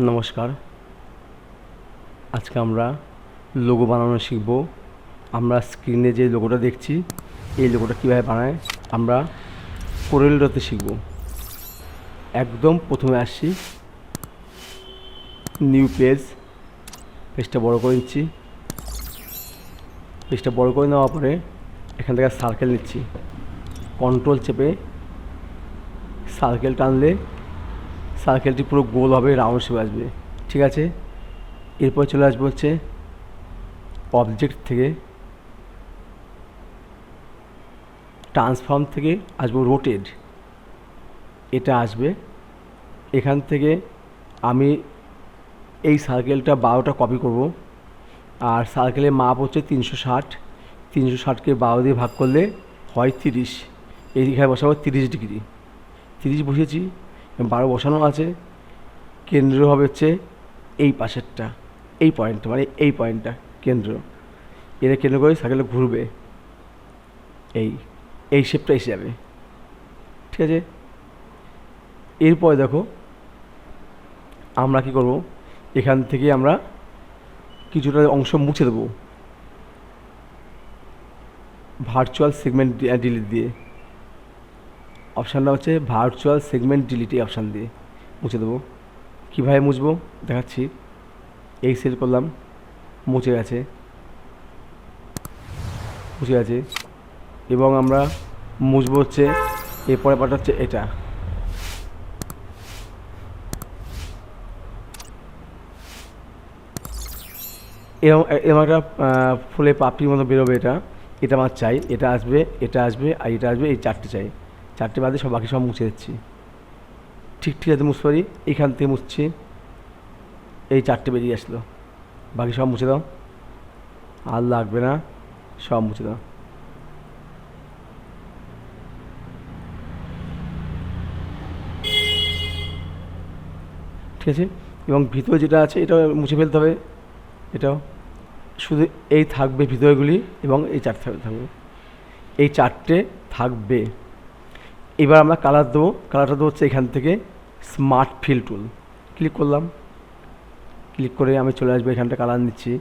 নমস্কার। আজকে আমরা লোগো বানানো শিখব। আমরা স্ক্রিনে যে লোগোটা দেখছি, এই লোগোটা কীভাবে বানায়, আমরা কোরেলডতে শিখব। একদম প্রথমে আসছি নিউ পেজ পেজটা বড় করে নিচ্ছি। পেজটা বড় করে নেওয়ার পরে এখান থেকে সার্কেল নিচ্ছি। কন্ট্রোল চেপে সার্কেল টানলে সার্কেলটি পুরো গোল হবে রাউন্ড শেপ আসবে, ঠিক আছে? এরপর চলে আসবে হচ্ছে অবজেক্ট থেকে ট্রান্সফর্ম থেকে আসব রোটেড এটা আসবে, এখান থেকে আমি এই সার্কেলটা বারোটা কপি করব, আর সার্কেলের মাপ হচ্ছে তিনশো ষাট, তিনশো ষাটকে বারো দিয়ে ভাগ করলে হয় তিরিশ এইখানে বসাবো তিরিশ ডিগ্রি, তিরিশ বসিয়েছি বারো বসানো আছে, কেন্দ্র হবে হচ্ছে এই পাশেরটা, এই পয়েন্টটা মানে এই পয়েন্টটা, কেন্দ্র। এটা কেন্দ্র করে সাইকেলে ঘুরবে। এই এই শেপটা এসে যাবে। ঠিক আছে? এরপরে দেখো, আমরা কি করব? এখান থেকে আমরা কিছুটা অংশ মুছে দেবো। ভার্চুয়াল সেগমেন্ট ডিলিট দিয়ে। অপশানটা হচ্ছে ভার্চুয়াল সেগমেন্ট ডিলিট এই অপশান দিয়ে মুছে দেবো। কীভাবে মুছবো? দেখাচ্ছি। এই সেট করলাম, মুছে গেছে। মুছে গেছে। এবং আমরা মুছবো হচ্ছে এরপরে পাটা হচ্ছে এটা। এরকম এরকম একটা ফুলে পাপড়ির মতো বেরোবে এটা। এটা আমার চাই। এটা আসবে এটা আসবে, আর এটা আসবে, এই চারটে চাই। চারটে বাদে সব বাকি সব মুছে দিচ্ছি। ঠিক ঠিক আছে মুছতে পারি এইখান থেকে মুছছি। এই চারটে বেরিয়ে আসলো। বাকি সব মুছে দাও। আর লাগবে না, সব মুছে দাও। ঠিক আছে? এবং ভিতরে যেটা আছে, এটাও মুছে ফেলতে হবে। এটাও। শুধু এই থাকবে ভিতরেগুলি এবং এই চারটে থাকবে। এই চারটে থাকবে। এবার আমরা কালার দেবো। কালারটা দেবো হচ্ছে এখান থেকে স্মার্ট ফিল টুল ক্লিক করলাম। ক্লিক করে আমি চলে আসব, এখানটা কালার নিচ্ছি।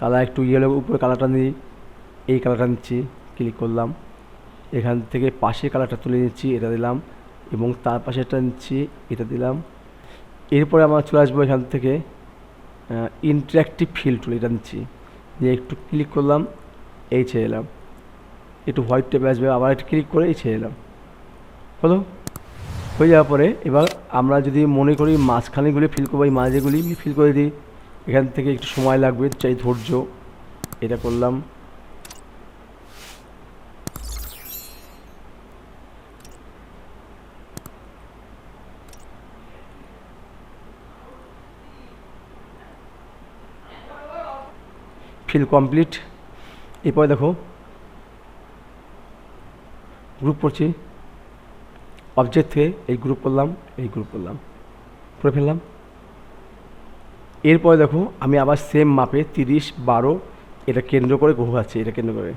কালার একটু ইয়েলো উপরে কালারটা নিই। এই কালারটা নিচ্ছি। ক্লিক করলাম। এখান থেকে পাশে কালারটা তুলে নিচ্ছি, এটা দিলাম। এবং তার পাশে পাশেটা নিচ্ছি, এটা দিলাম। এরপরে আমরা চলে আসব এখান থেকে ইন্টারাক্টিভ ফিল টুল এটা নিচ্ছি। দিয়ে একটু ক্লিক করলাম, এই ছেড়ে এলাম। একটু হোয়াইট টেপে আসবে, আবার একটু ক্লিক করে এই ছেড়ে এলাম। হলো হয়ে যাওয়ার পরে এবার আমরা যদি মনে করি মাঝখানেগুলি ফিল করব, এই মাঝেগুলি ফিল করে দিই। এখান থেকে একটু সময় লাগবে, চাই ধৈর্য। এটা করলাম। ফিল কমপ্লিট এরপরে দেখো গ্রুপ করছি। অবজেক্ট থেকে এই গ্রুপ করলাম, এই গ্রুপ করলাম। করে ফেললাম। এরপরে দেখো, আমি আবার সেম মাপে তিরিশ, বারো, এটা কেন্দ্র করে ঘোরাচ্ছি এটা কেন্দ্র করে।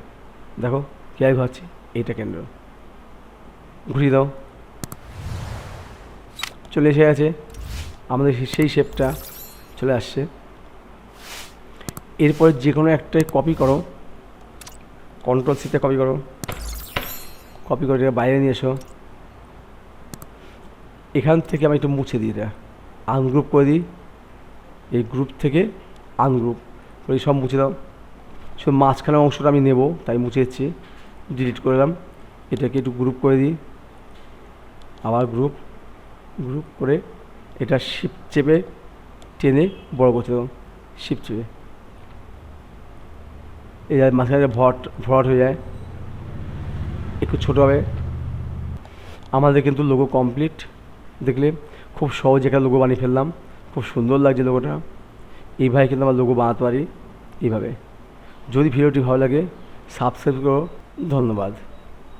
দেখো, কীভাবে ঘোরাচ্ছি এইটা কেন্দ্র। ঘুরিয়ে দাও। চলে এসে গেছে। আমাদের সেই শেপটা চলে আসছে। এরপরে যে কোনো একটা কপি করো কন্ট্রোল সিতে কপি করো। কপি করে বাইরে নিয়ে এসো। এখান থেকে আমি একটু মুছে দিই এটা। আনগ্রুপ করে দিই। এই গ্রুপ থেকে আনগ্রুপ করে সব মুছে দাও। শুধু মাঝখানের অংশটা আমি নেব, তাই মুছে দিচ্ছি। ডিলিট করলাম এটাকে একটু গ্রুপ করে দিই। আবার গ্রুপ গ্রুপ করে এটা শিপ চেপে টেনে বড় করতে দাও। শিপ চেপে। এই মাঝখানে ভট ভরাট হয়ে যায়। একটু ছোটো হবে। আমাদের কিন্তু লোগো কমপ্লিট দেখলে খুব সহজ একটা লোগো বানিয়ে ফেললাম। খুব সুন্দর লাগছে লোগোটা এইভাবে কিন্তু আমার লোগো বানাতে পারি। এইভাবে। যদি ভিডিওটি ভালো লাগে সাবস্ক্রাইব করো। ধন্যবাদ।